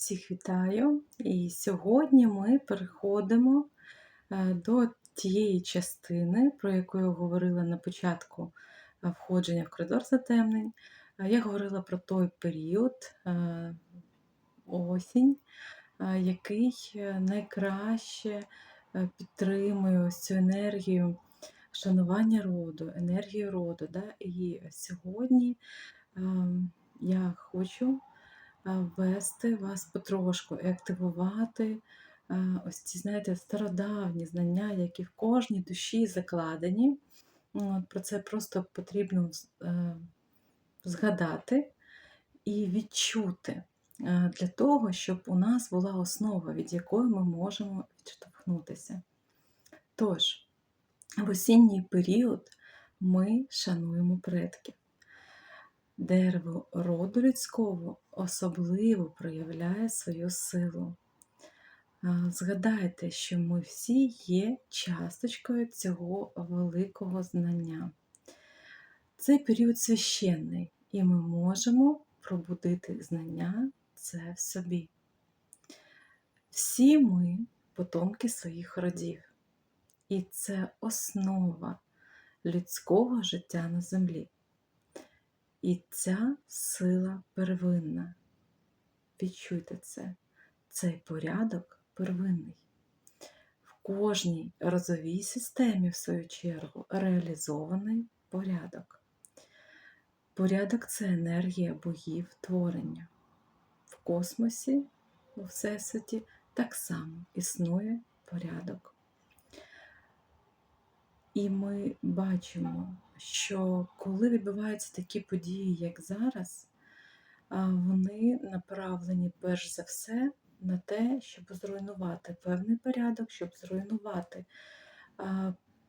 Всіх вітаю! І сьогодні ми переходимо е, до тієї частини, про яку я говорила на початку е, входження в коридор затемнень. Е, Я говорила про той період осінь, який найкраще підтримує ось цю енергію шанування роду, енергію роду. Да? І сьогодні ем, я хочу а, ввести вас потрошку і активувати ось ці, знаєте, стародавні знання, які в кожній душі закладені. От, Про це просто потрібно е, згадати і відчути е, для того, щоб у нас була основа, від якої ми можемо відштовхнутися. Тож, в осінній період ми шануємо предків. Дерево роду людського особливо проявляє свою силу. Згадайте, що ми всі є часточкою цього великого знання. Цей період священний, і ми можемо пробудити знання це в собі. Всі ми потомки своїх родів, і це основа людського життя на землі. І ця сила первинна. Відчуйте це. Цей порядок первинний. В кожній розовій системі, в свою чергу, реалізований порядок. Порядок це енергія богів творення. В космосі, у Всесвіті, так само існує порядок. І ми бачимо, що коли відбуваються такі події, як зараз, вони направлені перш за все на те, щоб зруйнувати певний порядок, щоб зруйнувати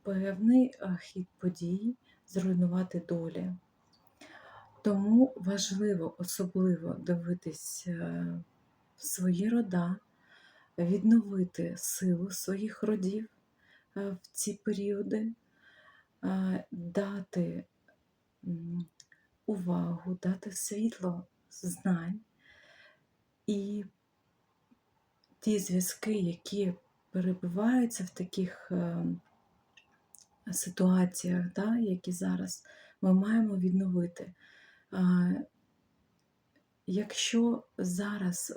певний хід подій, зруйнувати долі. Тому важливо особливо дивитись е, в свої рода, відновити силу своїх родів е, в ці періоди, дати увагу, дати світло знань і ті зв'язки, які перебуваються в таких е, ситуаціях, да, які зараз ми маємо відновити. Якщо зараз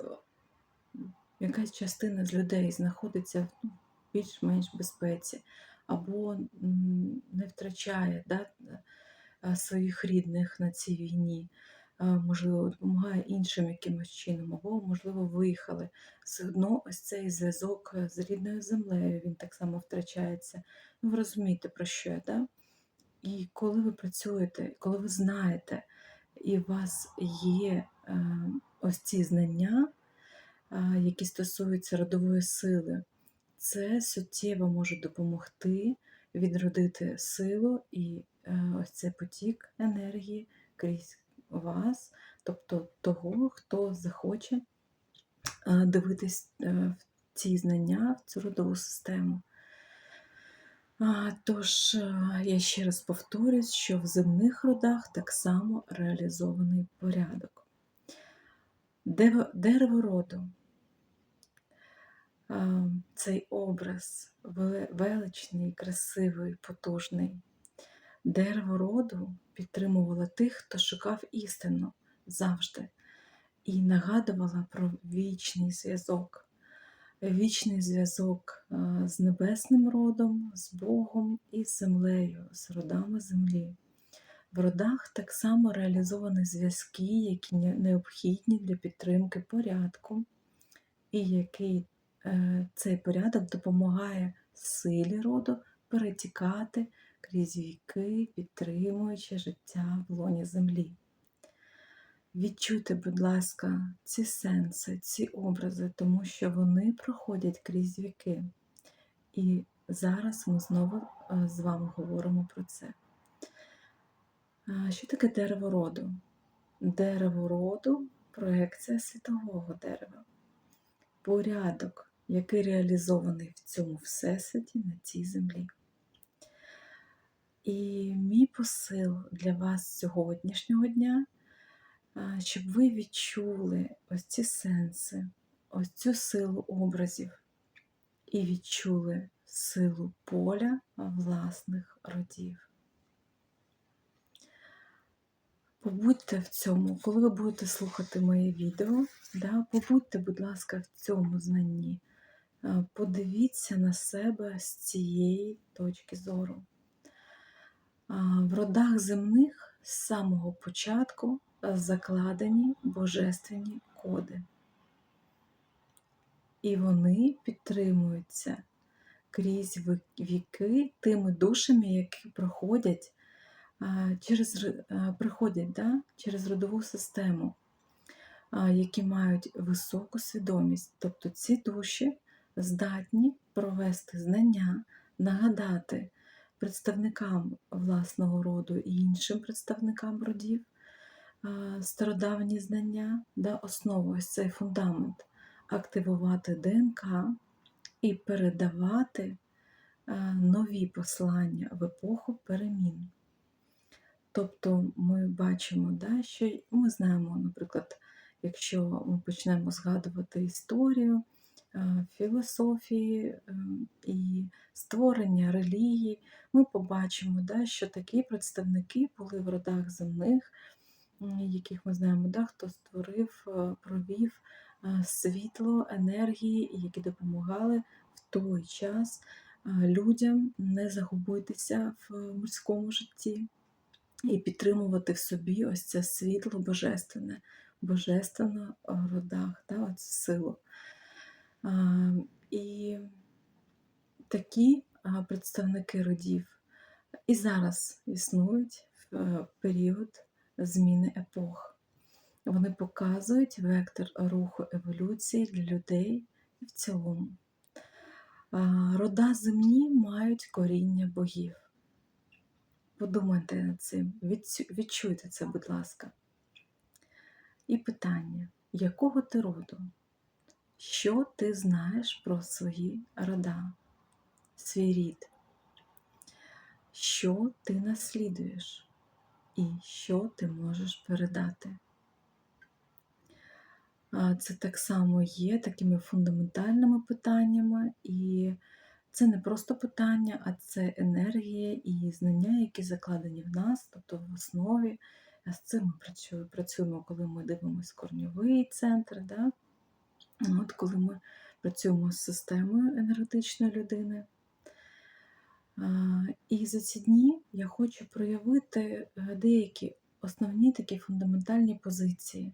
якась частина з людей знаходиться в ну, більш-менш безпеці, або не втрачає да, е, своїх рідних на цій війні, е, можливо, допомагає іншим якимось чином, або, можливо, виїхали. Все одно ось цей зв'язок е, з рідною землею він так само втрачається. Ну, ви розумієте, про що я, да? І коли ви працюєте, коли ви знаєте, і у вас є ось ці знання, які стосуються родової сили, це суттєво може допомогти відродити силу і е, ось цей потік енергії крізь вас, тобто того, хто захоче е, дивитись е, в ці знання, в цю родову систему. Тож, я ще раз повторюсь, що в земних родах так само реалізований порядок. Дерево роду. Цей образ величний, красивий, потужний. Дерево роду підтримувало тих, хто шукав істину завжди, і нагадувала про вічний зв'язок вічний зв'язок з небесним родом, з Богом і з землею, з родами землі. В родах так само реалізовані зв'язки, які необхідні для підтримки порядку, і який цей порядок допомагає силі роду перетікати крізь віки, підтримуючи життя в лоні землі. Відчуйте, будь ласка, ці сенси, ці образи, тому що вони проходять крізь віки. І зараз ми знову е, з вами говоримо про це. Що таке дерево роду? Дерево роду проекція світового дерева. Порядок, який реалізований в цьому всесвіті на цій землі. І мій посил для вас сьогоднішнього дня щоб ви відчули ось ці сенси, ось цю силу образів і відчули силу поля власних родів. Побудьте в цьому, коли ви будете слухати моє відео, да, побудьте, будь ласка, в цьому знанні. Е, Подивіться на себе з цієї точки зору. В родах земних з самого початку е, закладені божественні коди. І вони підтримуються крізь віки тими душами, які проходять через, приходять да, через родову систему, які мають високу свідомість. Тобто ці душі здатні провести знання, нагадати представникам власного роду і іншим представникам родів стародавні знання, да, основу, ось цей фундамент, активувати ДНК і передавати нові послання в епоху перемін. Тобто ми бачимо, да, що ми знаємо, наприклад, якщо ми почнемо згадувати історію, філософії ем, і створення релігії, ми побачимо, да, що такі представники були в родах земних, яких ми знаємо, да, хто створив, е, провів е, світло, енергії, які допомагали в той час е, людям не загубитися в морському житті і підтримувати в собі ось це світло божественне, в родах, да, оцю силу. І такі представники родів і зараз існують в е, період зміни епох. Вони показують вектор руху еволюції для людей в цілому. Рода земні мають коріння богів. Подумайте над цим, відчуйте це, будь ласка. І питання: якого ти роду? Що ти знаєш про свої рода, свій рід? Що ти наслідуєш? І що ти можеш передати? Це так само є такими фундаментальними питаннями, і це не просто питання, а це енергія і знання, які закладені в нас, тобто в основі. А З цим ми працюємо, коли ми дивимося корньовий центр. Да? От коли ми працюємо з системою енергетичної людини. І за ці дні я хочу проявити е, деякі основні такі фундаментальні позиції,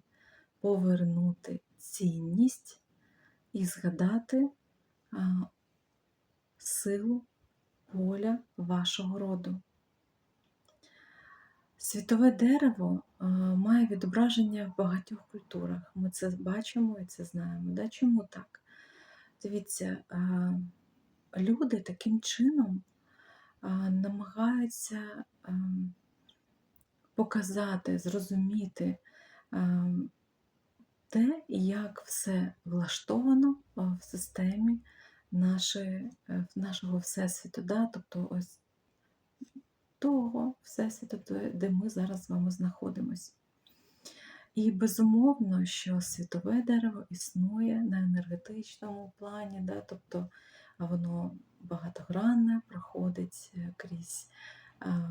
повернути цінність і згадати силу поля вашого роду. Світове дерево має відображення в багатьох культурах. Ми це бачимо і це знаємо. Да? Чому так? Дивіться, люди таким чином намагаються показати, зрозуміти те, як все влаштовано в системі нашої, е, нашого Всесвіту. Да? Тобто ось того Всесвіту, де- ми зараз з вами знаходимося. І безумовно, що світове дерево існує на енергетичному плані, да? тобто воно багатогранне, проходить е, крізь е,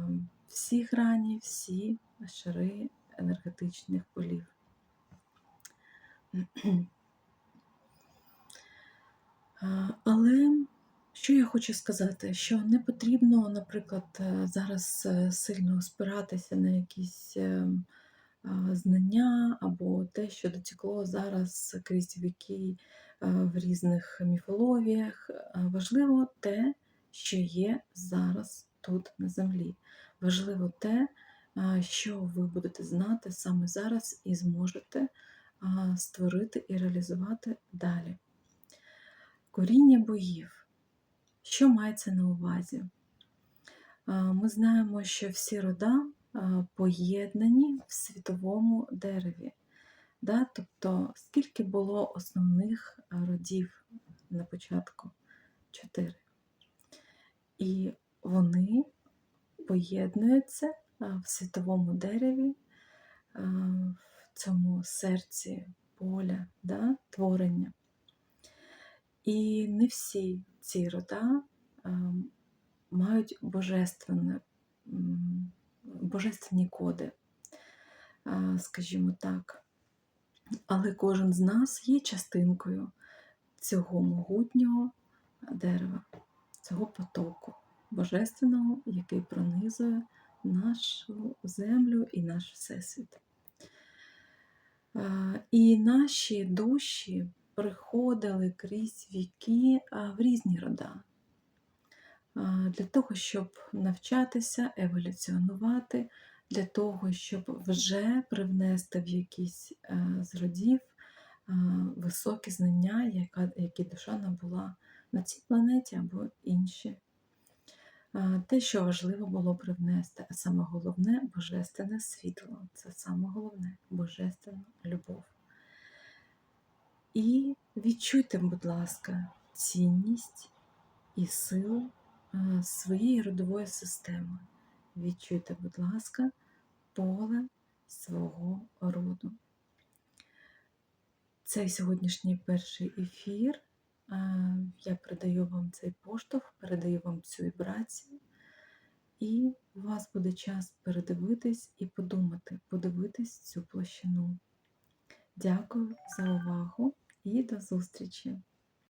всі грані, всі шари енергетичних полів. Але що я хочу сказати, що не потрібно, наприклад, е, зараз е, сильно спиратися на якісь е, знання або те, що дотекло зараз крізь віки е, в різних міфологіях. Важливо те, що є зараз тут на землі. Важливо те, що ви будете знати саме зараз і зможете створити і реалізувати далі. Коріння богів. Що мається на увазі? Ми знаємо, що всі рода поєднані в світовому дереві. Да? Тобто, скільки було основних родів на початку? Чотири. І вони поєднуються в світовому дереві, в цьому серці поля да? творення. І не всі ці рода ем, мають божественне, божественні коди, е, скажімо так. Але кожен з нас є частинкою цього могутнього дерева, цього потоку божественного, який пронизує нашу землю і наш всесвіт. Е, І наші душі приходили крізь віки в різні рода для того, щоб навчатися, еволюціонувати, для того, щоб вже привнести в якийсь е, з родів високі знання, які душа набула на цій планеті або інші. Те, що важливо було привнести, а саме головне божественне світло. Це саме головне божественна любов. І відчуйте, будь ласка, цінність і силу е, своєї родової системи. Відчуйте, будь ласка, поле свого роду. Цей сьогоднішній перший ефір. е, Я передаю вам цей поштовх, передаю вам цю вібрацію. І у вас буде час передивитись і подумати, подивитись цю площину. Дякую за увагу і до зустрічі!